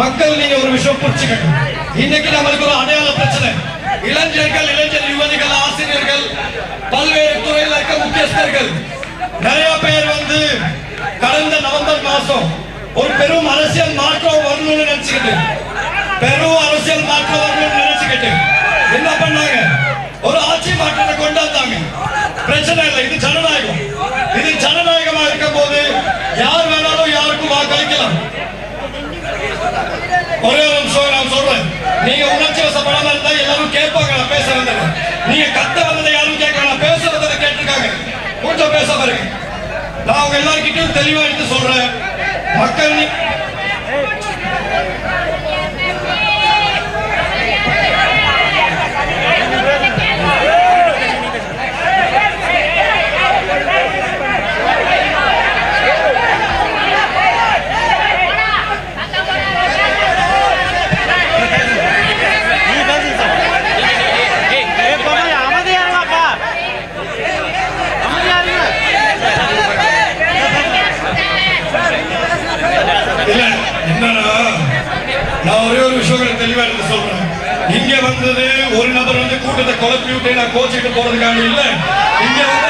மக்கள் நீங்க ஒரு விஷயம் புரிச்சுக்கணும் இன்னைக்கு நம்மளுக்கு ஒரு அடையாள பிரச்சனை. இளைஞர்கள் இளைஞர் யுவதிகள் ஆசிரியர்கள் பல்வேறு துறையில் இருக்க முக்கியஸ்தர்கள். நிறைய பேர் வந்து கடந்த நவம்பர் மாசம் ஒரு பெரும் அரசியல் மாற்றம் வரணும்னு நினைச்சுக்கிட்டு பெரும் அரசியல் மாற்றம் வரணும்னு நினைச்சுக்கிட்டு என்ன பண்ணாங்க? ஒரு ஆட்சி மாற்றத்தை கொண்டு வந்தாங்க பிரச்சனை இல்லை இது ஜன கேட்பாங்களா? எல்லாரும் கேட்பாங்க பேச வந்தது நீங்க கத்த வந்ததை யாரும் கேட்கல. நான் பேச வந்ததை கேட்டிருக்காங்க. கொஞ்சம் பேச பாருங்க நான் உங்க எல்லார்கிட்டயும் தெளிவா எடுத்து சொல்றேன். மக்கள் இல்ல என்னன்னா நான் ஒரே ஒரு விஷயம் தெளிவா எடுத்து சொல்றேன். இங்க வந்தது ஒரு நபர் வந்து கூட்டத்தை குழப்பி விட்டு நான் கோச்சிட்டு போறதுக்காக இல்ல. இங்க வந்து